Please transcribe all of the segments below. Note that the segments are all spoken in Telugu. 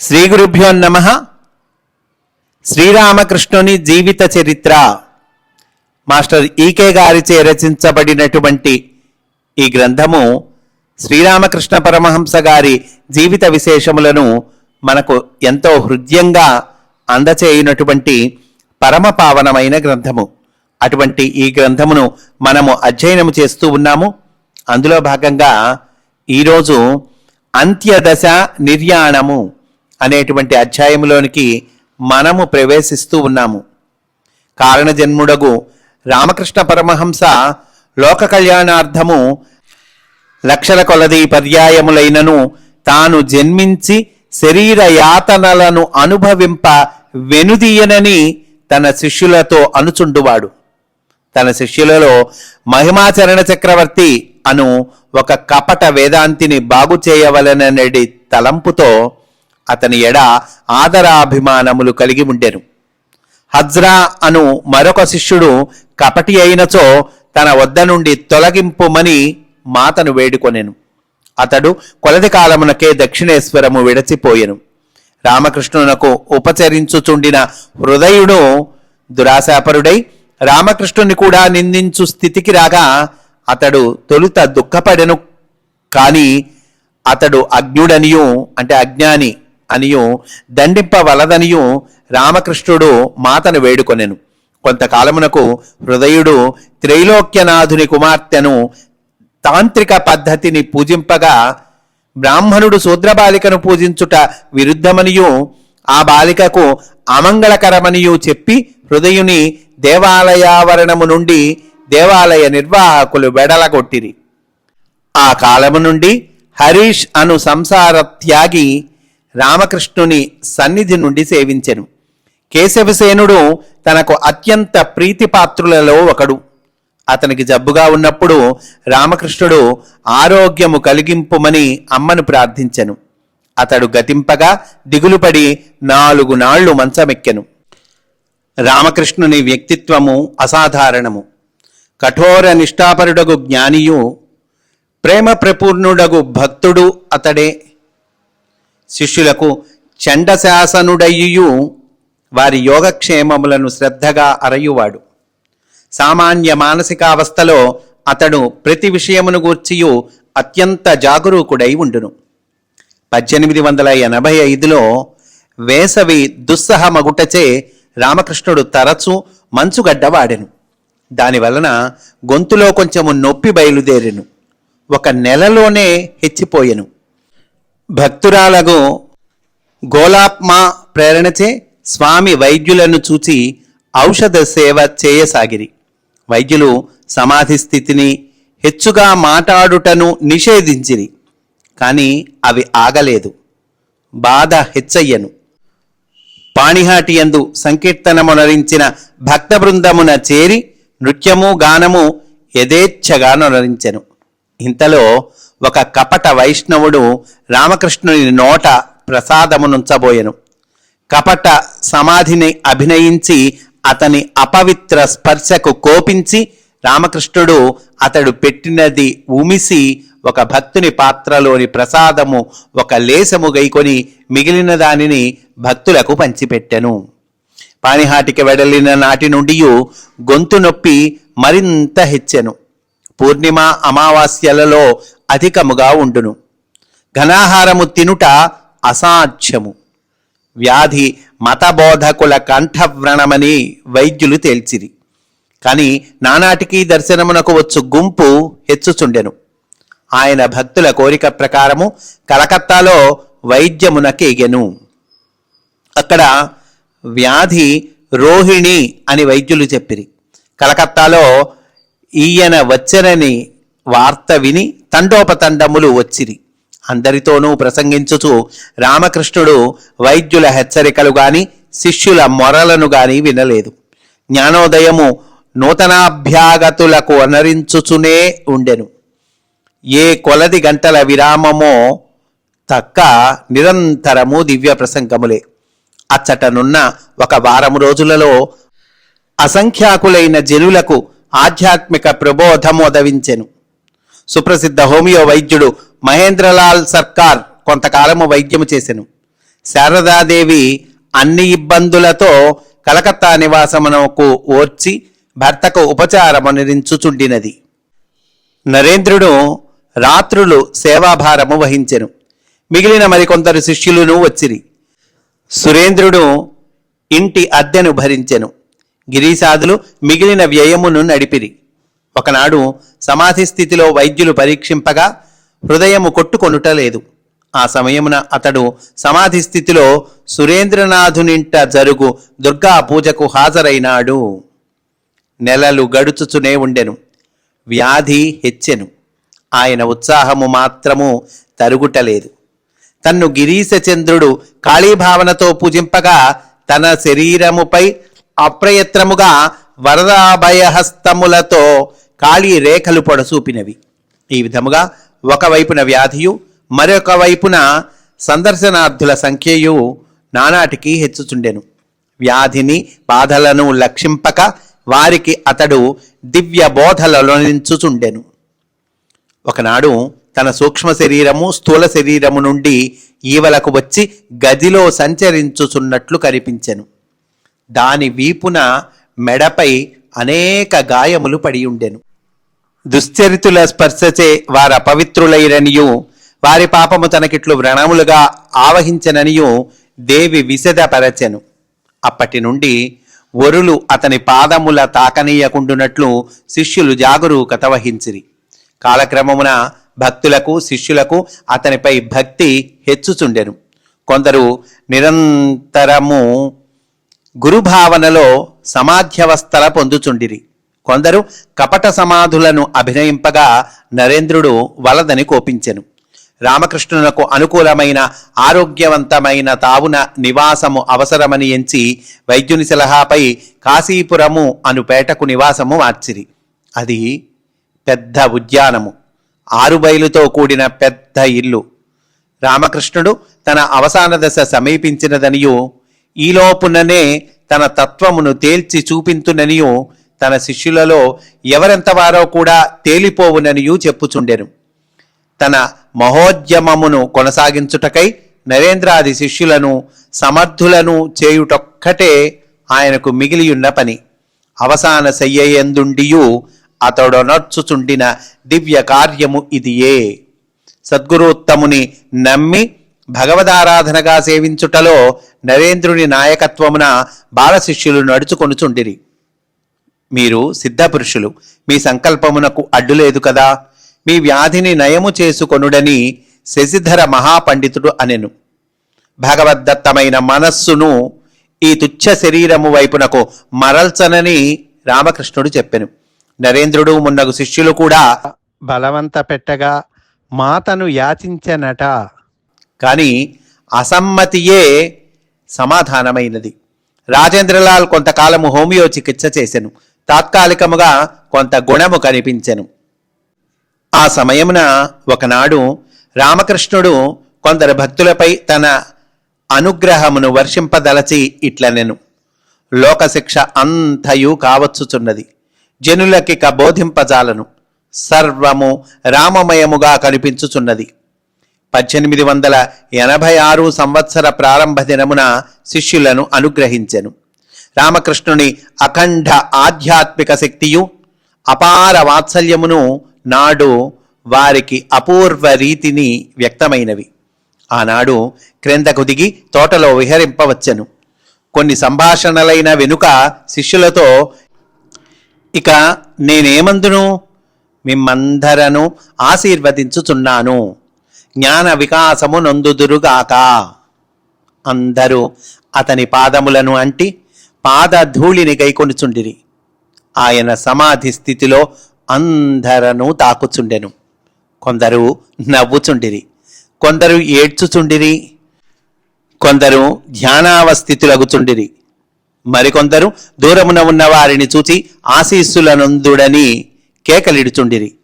శ్రీ గురుభ్యో నమ. శ్రీరామకృష్ణుని జీవిత చరిత్ర. మాస్టర్ ఈకే గారిచే రచించబడినటువంటి ఈ గ్రంథము శ్రీరామకృష్ణ పరమహంస గారి జీవిత విశేషములను మనకు ఎంతో హృదయంగా అందచేయునటువంటి పరమ పావనమైన గ్రంథము. అటువంటి ఈ గ్రంథమును మనము అధ్యయనము చేస్తూ ఉన్నాము. అందులో భాగంగా ఈరోజు అంత్యదశ నిర్యాణము. అనేటువంటి అధ్యాయములోనికి మనము ప్రవేశిస్తూ ఉన్నాము. కారణజన్ముడగు రామకృష్ణ పరమహంస లోక కళ్యాణార్థము లక్షల కొలది పర్యాయములైనను తాను జన్మించి శరీర యాతనలను అనుభవింప వెనుదీయనని తన శిష్యులతో అనుచుండువాడు. తన శిష్యులలో మహిమాచరణ చక్రవర్తి అను ఒక కపట వేదాంతిని బాగు చేయవలననడి తలంపుతో అతని ఎడ ఆదరాభిమానములు కలిగి ఉండెను. హజ్రా అను మరొక శిష్యుడు కపటి అయినచో తన వద్ద నుండి తొలగింపుమని మాతను వేడుకొనెను. అతడు కొలది కాలమునకే దక్షిణేశ్వరము విడచిపోయెను. రామకృష్ణునకు ఉపచరించుచుండిన హృదయుడు దురాశాపరుడై రామకృష్ణుని కూడా నిందించు స్థితికి రాగా అతడు తొలుత దుఃఖపడెను. కానీ అతడు అజ్ఞుడనియు అంటే అజ్ఞాని అనియు దండింపవలదనియు రామకృష్ణుడు మాతను వేడుకొనెను. కొంతకాలమునకు హృదయుడు త్రైలోక్యనాథుని కుమార్తెను తాంత్రిక పద్ధతిని పూజింపగా బ్రాహ్మణుడు శూద్రబాలికను పూజించుట విరుద్ధమనియు ఆ బాలికకు అమంగళకరమనియు చెప్పి హృదయుని దేవాలయావరణము నుండి దేవాలయ నిర్వాహకులు వెడలగొట్టిరి. ఆ కాలము నుండి హరీష్ అను సంసార త్యాగి రామకృష్ణుని సన్నిధి నుండి సేవించెను. కేశవసేనుడు తనకు అత్యంత ప్రీతిపాత్రులలో ఒకడు. అతనికి జబ్బుగా ఉన్నప్పుడు రామకృష్ణుడు ఆరోగ్యము కలిగింపుమని అమ్మను ప్రార్థించెను. అతడు గతింపగా దిగులుపడి నాలుగు నాళ్ళు మంచమెక్కెను. రామకృష్ణుని వ్యక్తిత్వము అసాధారణము. కఠోర నిష్ఠాపరుడగు జ్ఞానియు ప్రేమ ప్రపూర్ణుడగు భక్తుడు అతడే. శిష్యులకు చండశాసనుడయ్యు వారి యోగక్షేమములను శ్రద్ధగా అరయువాడు. సామాన్య మానసికావస్థలో అతడు ప్రతి విషయమును గూర్చియు అత్యంత జాగరూకుడై ఉండును. పద్దెనిమిది వందల ఎనభై ఐదులో వేసవి దుస్సహమగుటచే రామకృష్ణుడు తరచు మంచుగడ్డ వాడెను. దానివలన గొంతులో కొంచెము నొప్పి బయలుదేరెను. ఒక నెలలోనే హెచ్చిపోయెను. భక్తురాలకు గోలాప్మా ప్రేరణచే స్వామి వైద్యులను చూచి ఔషధ సేవ చేయసాగిరి. వైద్యులు సమాధి స్థితిని హెచ్చుగా మాట్లాడుటను నిషేధించిరి కానీ అవి ఆగలేదు. బాధ హెచ్చయ్యను. పాణిహాటి యందు సంకీర్తనమునరించిన భక్త బృందమున చేరి నృత్యము గానము యథేచ్ఛగా నొనరించెను ఇంతలో ఒక కపట వైష్ణవుడు రామకృష్ణుని నోట ప్రసాదమునుంచబోయెను. కపట సమాధిని అభినయించి అతని అపవిత్ర స్పర్శకు కోపించి రామకృష్ణుడు అతడు పెట్టినది ఉమిసి ఒక భక్తుని పాత్రలోని ప్రసాదము ఒక లేసము గైకొని మిగిలిన దానిని భక్తులకు పంచిపెట్టెను. పానిహాటికి వెడలిన నాటి నుండి గొంతు నొప్పి మరింత హెచ్చెను. పూర్ణిమ అమావాస్యలలో అధికముగా ఉండును. ఘనాహారము తినుట అసాధ్యము. వ్యాధి మతబోధకుల కంఠవ్రణమని వైద్యులు తేల్చిరి. కాని నానాటికి దర్శనమునకు వచ్చు గుంపు హెచ్చుచుండెను. ఆయన భక్తుల కోరిక ప్రకారము కలకత్తాలో వైద్యమునకేగెను అక్కడ వ్యాధి రోహిణి అని వైద్యులు చెప్పిరి. కలకత్తాలో ఈయన వచ్చనని వార్త విని తండోపతండములు వచ్చిరి. అందరితోనూ ప్రసంగించుచు రామకృష్ణుడు వైద్యుల హెచ్చరికలు గాని శిష్యుల మొరలను గాని వినలేదు. జ్ఞానోదయము నూతనాభ్యాగతులకు అనరించుచునే ఉండెను. ఏ కొలది గంటల విరామమో తక్క నిరంతరము దివ్య ప్రసంగములే. అచ్చటనున్న ఒక వారం రోజులలో అసంఖ్యాకులైన జనులకు ఆధ్యాత్మిక ప్రబోధము ఒదవించెను సుప్రసిద్ధ హోమియో వైద్యుడు మహేంద్రలాల్ సర్కార్ కొంతకాలము వైద్యము చేసెను. శారదాదేవి అన్ని ఇబ్బందులతో కలకత్తా నివాసమునకు ఓర్చి భర్తకు ఉపచారమునిరించుచుండినది నరేంద్రుడు రాత్రులు సేవాభారము వహించెను. మిగిలిన మరికొందరు శిష్యులను వచ్చిరి. సురేంద్రుడు ఇంటి అద్దెను భరించెను. గిరీసాదులు మిగిలిన వ్యయమును నడిపిరి. ఒకనాడు సమాధి స్థితిలో వైద్యులు పరీక్షింపగా హృదయము కొట్టుకొనుట లేదు. ఆ సమయమున అతడు సమాధి స్థితిలో సురేంద్రనాథునింట జరుగు దుర్గా పూజకు హాజరైనాడు. నెలలు గడుచుచునే ఉండెను. వ్యాధి హెచ్చెను. ఆయన ఉత్సాహము మాత్రము తరుగుటలేదు తన్ను గిరీశచంద్రుడు కాళీభావనతో పూజింపగా తన శరీరముపై అప్రయత్నముగా వరదాభయహస్తములతో కాళీ రేఖలు పొడసూపినవి ఈ విధముగా ఒకవైపున వ్యాధియు మరొక వైపున సందర్శనార్థుల సంఖ్యయు నానాటికి హెచ్చుచుండెను. వ్యాధిని బాధలను లక్షింపక వారికి అతడు దివ్య బోధలలోనించుచుండెను ఒకనాడు తన సూక్ష్మ శరీరము స్థూల శరీరము నుండి ఈవలకు వచ్చి గదిలో సంచరించుచున్నట్లు కనిపించెను. దాని వీపున మెడపై అనేక గాయములు పడి ఉండెను. దుశ్చరితుల స్పర్శచే వారు అపవిత్రులైరనియు వారి పాపము తనకిట్లు వ్రణములుగా ఆవహించననియు దేవి విశదపరచెను. అప్పటి నుండి వరులు అతని పాదముల తాకనీయకుండునట్లు శిష్యులు జాగరూకత వహించిరి. కాలక్రమమున భక్తులకు శిష్యులకు అతనిపై భక్తి హెచ్చుచుండెను. కొందరు నిరంతరము గురుభావనలో సమాధ్యవస్థల పొందుచుండిరి. కొందరు కపట సమాధులను అభినయింపగా నరేంద్రుడు వలదని కోపించెను. రామకృష్ణునకు అనుకూలమైన ఆరోగ్యవంతమైన తావున నివాసము అవసరమని ఎంచి వైద్యుని సలహాపై కాశీపురము అను పేటకు నివాసము మార్చిరి. అది పెద్ద ఉద్యానము. ఆరుబయలుతో కూడిన పెద్ద ఇల్లు. రామకృష్ణుడు తన అవసాన దశ సమీపించినదనియు ఈలోపుననే తన తత్వమును తేల్చి చూపింతుననియు తన శిష్యులలో ఎవరెంతవారో కూడా తేలిపోవుననియూ చెప్పుచుండెను. తన మహోద్యమమును కొనసాగించుటకై నరేంద్రాది శిష్యులను సమర్థులను చేయుటొక్కటే ఆయనకు మిగిలియున్న పని. అవసాన శయ్యందుండియు అతడొనర్చుచుండిన దివ్య కార్యము ఇదియే. సద్గురోత్తముని నమ్మి భగవదారాధనగా సేవించుటలో నరేంద్రుని నాయకత్వమున బాలశిష్యులు నడుచుకొనుచుండిరి. మీరు సిద్ధపురుషులు మీ సంకల్పమునకు అడ్డు లేదు కదా? మీ వ్యాధిని నయము చేసుకొనుడని శశిధర మహాపండితుడు అనెను. భగవద్దత్తమైన మనస్సును ఈ తుచ్చ శరీరము వైపునకు మరల్చనని రామకృష్ణుడు చెప్పెను. నరేంద్రుడు మున్నగు శిష్యులు కూడా బలవంత పెట్టగా మాతను యాచించనట. కానీ అసమ్మతియే సమాధానమైనది. రాజేంద్రలాల్ కొంతకాలము హోమియో చికిత్స చేసెను. తాత్కాలికముగా కొంత గుణము కనిపించెను. ఆ సమయమున ఒకనాడు రామకృష్ణుడు కొందరు భక్తులపై తన అనుగ్రహమును వర్షింపదలచి ఇట్లనెను. లోకశిక్ష అంతయు కావచ్చుచున్నది. జనులకిక బోధింపజాలను. సర్వము రామమయముగా కనిపించుచున్నది. పద్దెనిమిది వందల ఎనభై ఆరు సంవత్సర ప్రారంభ దినమున శిష్యులను అనుగ్రహించెను. రామకృష్ణుని అఖండ ఆధ్యాత్మిక శక్తియు అపార వాత్సల్యమును నాడు వారికి అపూర్వ రీతిని వ్యక్తమైనవి. ఆనాడు క్రిందకు దిగి తోటలో విహరింపవచ్చెను. కొన్ని సంభాషణలైన వెనుక శిష్యులతో ఇక నేనేమందును? మిమ్మందరను ఆశీర్వదించుచున్నాను. జ్ఞాన వికాసము నొందుదురుగాక అందరూ అతని పాదములను అంటి పాదధూళిని గైకొనుచుండిరి ఆయన సమాధి స్థితిలో అందరను తాకుచుండెను. కొందరు నవ్వుచుండిరి. కొందరు ఏడ్చుచుండిరి. కొందరు ధ్యానావస్థితులగుచుండిరి. మరికొందరు దూరమున ఉన్న వారిని చూచి ఆశీస్సులనందుడని కేకలిడుచుండిరి.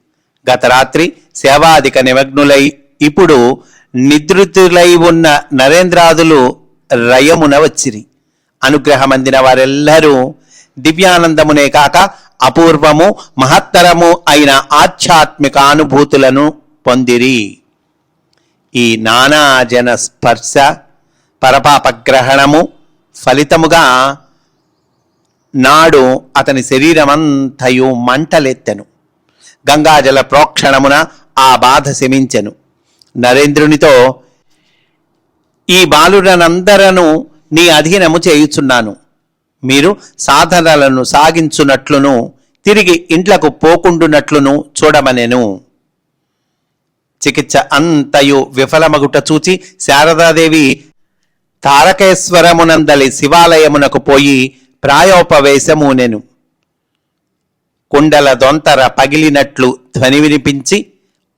గత రాత్రి సేవాధిక నిమగ్నులై ఇప్పుడు నిద్రితులై ఉన్న నరేంద్రాదులు రయమున వచ్చిరి. అనుగ్రహమందిన వారెల్లరూ దివ్యానందమునే కాక అపూర్వము మహత్తరము అయిన ఆధ్యాత్మిక అనుభూతులను పొందిరి. ఈ నానాజన స్పర్శ పరపాపగ్రహణము ఫలితముగా నాడు అతని శరీరమంతయు మంటలెత్తెను. గంగాజల ప్రోక్షణమున ఆ బాధ శమించెను. నరేంద్రునితో ఈ బాలురనందరను నీ అధీనము చేయుచున్నాను. మీరు సాధనలను సాగించునట్లును తిరిగి ఇంట్లకు పోకుండునట్లును చూడమనెను. చికిత్స అంతయు విఫలమగుట చూచి శారదాదేవి తారకేశ్వరమునందలి శివాలయమునకు పోయి ప్రాయోపవేశమూనెను. కుండల దొంతర పగిలినట్లు ధ్వని వినిపించి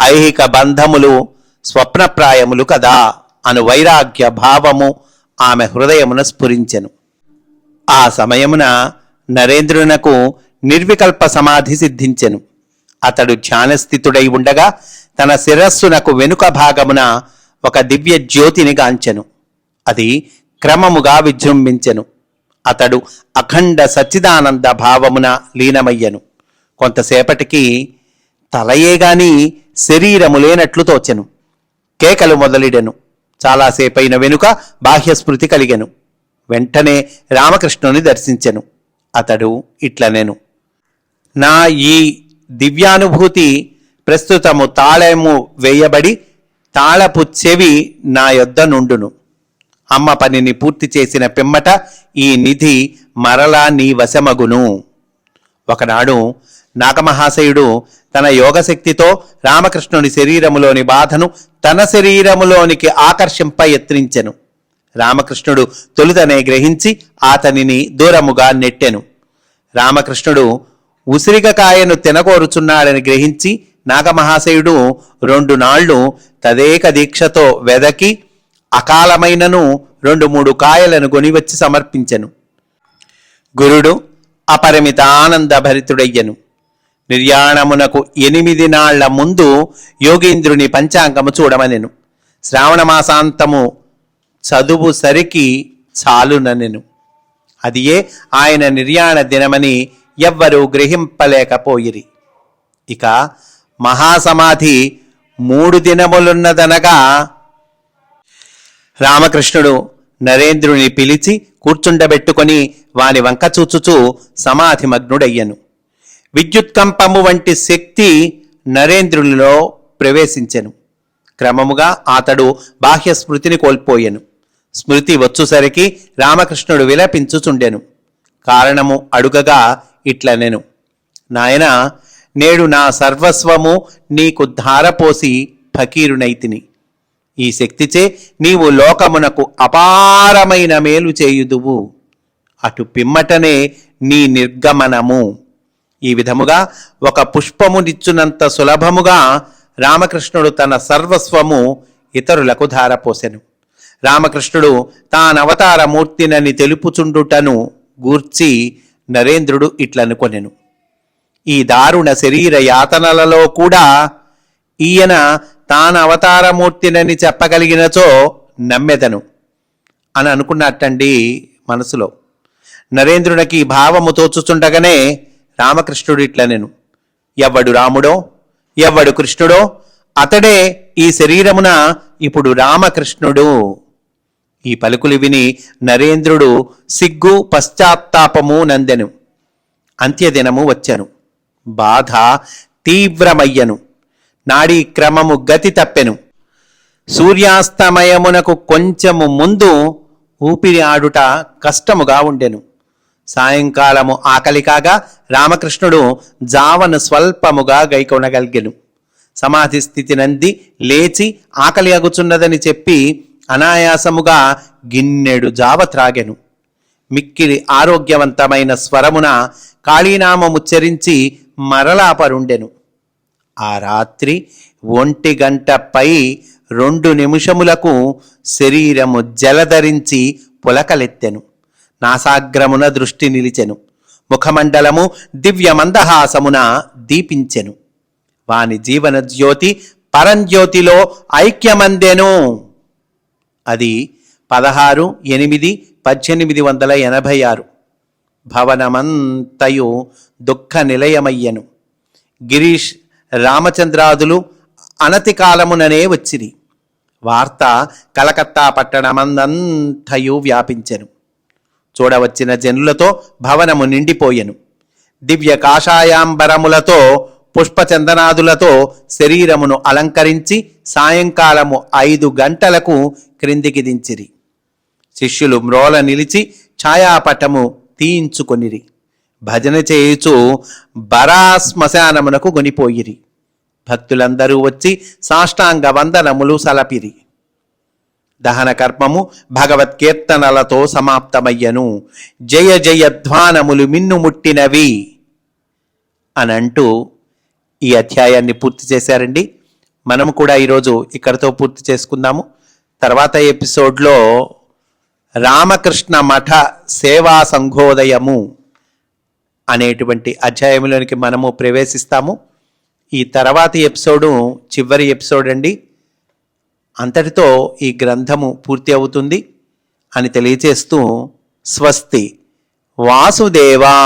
ఐహిక బంధములు స్వప్నప్రాయములు కదా అను వైరాగ్య భావము ఆమె హృదయమున స్ఫురించెను. ఆ సమయమున నరేంద్రునకు నిర్వికల్ప సమాధి సిద్ధించెను. అతడు ధ్యానస్థితుడై ఉండగా తన శిరస్సునకు వెనుక భాగమున ఒక దివ్య జ్యోతిని గాంచెను. అది క్రమముగా విజృంభించెను. అతడు అఖండ సచ్చిదానంద భావమున లీనమయ్యను. కొంతసేపటికి తలయే గాని శరీరము లేనట్లు తోచెను. కేకలు మొదలిడెను. చాలాసేపైన వెనుక బాహ్యస్మృతి కలిగెను. వెంటనే రామకృష్ణుని దర్శించెను. అతడు ఇట్లనెను. నా ఈ దివ్యానుభూతి ప్రస్తుతము తాళము వేయబడి తాళపు చెవి నా యొద్ద నుండును. అమ్మ పనిని పూర్తి చేసిన పిమ్మట ఈ నిధి మరలా నీ వశమగును. ఒకనాడు నాగమహాశయుడు తన యోగశక్తితో రామకృష్ణుని శరీరములోని బాధను తన శరీరములోనికి ఆకర్షింప యత్నించెను. రామకృష్ణుడు తొలుతనే గ్రహించి అతనిని దూరముగా నెట్టెను. రామకృష్ణుడు ఉసిరికకాయను తినకోరుచున్నాడని గ్రహించి నాగమహాశయుడు రెండు నాళ్ళు తదేక దీక్షతో వెదకి అకాలమైనను రెండు మూడు కాయలను గొనివచ్చి సమర్పించెను. గురుడు అపరిమిత ఆనందభరితుడయ్యను. నిర్యాణమునకు ఎనిమిది నాళ్ళ ముందు యోగేంద్రుని పంచాంగము చూడమనెను. శ్రావణ మాసాంతము చదువు సరికి చాలుననెను. అదియే ఆయన నిర్యాణ దినమని ఎవ్వరూ గ్రహింపలేకపోయిరి. ఇక మహాసమాధి మూడు దినములున్నదనగా రామకృష్ణుడు నరేంద్రుని పిలిచి కూర్చుండబెట్టుకొని వాని వంక చూచుచూ సమాధిమగ్నుడయ్యను. విద్యుత్కంపము వంటి శక్తి నరేంద్రునిలో ప్రవేశించెను. క్రమముగా అతడు బాహ్య స్మృతిని కోల్పోయెను. స్మృతి వచ్చుసరికి రామకృష్ణుడు విలపించుచుండెను. కారణము అడుగగా ఇట్లనెను. నాయన నేడు నా సర్వస్వము నీకు ధారపోసి ఫకీరునైతిని. ఈ శక్తిచే నీవు లోకమునకు అపారమైన మేలు చేయుదువు. అటు పిమ్మటనే నీ నిర్గమనము. ఈ విధముగా ఒక పుష్పమునిచ్చునంత సులభముగా రామకృష్ణుడు తన సర్వస్వము ఇతరులకు ధారపోసెను. రామకృష్ణుడు తానవతార మూర్తినని తెలుపుచుండుటను గూర్చి నరేంద్రుడు ఇట్లనుకొనెను. ఈ దారుణ శరీర యాతనలలో కూడా ఈయన తాను అవతారమూర్తినని చెప్పగలిగినచో నమ్మెదను. అని అనుకున్నట్టండి మనసులో. నరేంద్రునికి భావము తోచుచుండగానే రామకృష్ణుడు ఇట్లా నేను. ఎవ్వడు రాముడో ఎవ్వడు కృష్ణుడో అతడే ఈ శరీరమున ఇప్పుడు రామకృష్ణుడు. ఈ పలుకులు విని నరేంద్రుడు సిగ్గు పశ్చాత్తాపము నందెను. అంత్యదినము వచ్చెను. బాధ తీవ్రమయ్యను. నాడీ క్రమము గతి తప్పెను. సూర్యాస్తమయమునకు కొంచెము ముందు ఊపిరి ఆడుట కష్టముగా ఉండెను. సాయంకాలము ఆకలి కాగా రామకృష్ణుడు జావను స్వల్పముగా గైకొనగలిగెను. సమాధి స్థితి నంది లేచి ఆకలి అగుచున్నదని చెప్పి అనాయాసముగా గిన్నెడు జావ త్రాగెను. మిక్కిలి ఆరోగ్యవంతమైన స్వరమున కాళీనామముచ్చరించి మరలా పరుండెను. ఆ రాత్రి ఒంటి గంటపై రెండు నిమిషములకు శరీరము జలధరించి పులకలెత్తెను. నాసాగ్రమున దృష్టి నిలిచెను. ముఖమండలము దివ్య మందహాసమున దీపించెను. వాని జీవన జ్యోతి పరంజ్యోతిలో ఐక్యమందెను. అది పదహారు ఎనిమిది పద్దెనిమిది వందల ఎనభై ఆరు. భవనమంతయు దుఃఖ నిలయమయ్యను గిరీష్ రామచంద్రాదులు అనతి కాలముననే వచ్చిరి. వార్త కలకత్తా పట్టణమందంతయు వ్యాపించెను. చూడవచ్చిన జనులతో భవనము నిండిపోయెను. దివ్య కాషాయాంబరములతో పుష్పచందనాదులతో శరీరమును అలంకరించి సాయంకాలము ఐదు గంటలకు క్రిందికి దించిరి. శిష్యులు మ్రోల నిలిచి ఛాయాపటము తీయించుకొనిరి. భజన చేయుచు బరా శ్మశానమునకు గొనిపోయిరి. భక్తులందరూ వచ్చి సాష్టాంగ వందనములు సలపిరి. దహన కర్మము భగవత్కీర్తనలతో సమాప్తమయ్యను. జయ జయ ధ్వానములు మిన్నుముట్టినవి అని అంటూ ఈ అధ్యాయాన్ని పూర్తి చేశారండి. మనము కూడా ఈరోజు ఇక్కడతో పూర్తి చేసుకుందాము. తర్వాత ఎపిసోడ్లో రామకృష్ణ మఠ సేవా సంఘోదయము అనేటువంటి అధ్యాయంలోనికి మనము ప్రవేశిస్తాము. ఈ తర్వాతి ఎపిసోడు చివరి ఎపిసోడ్ అండి అంతటితో ఈ గ్రంథము పూర్తి అవుతుంది అని తెలియచేస్తూ స్వస్తి. వాసుదేవా!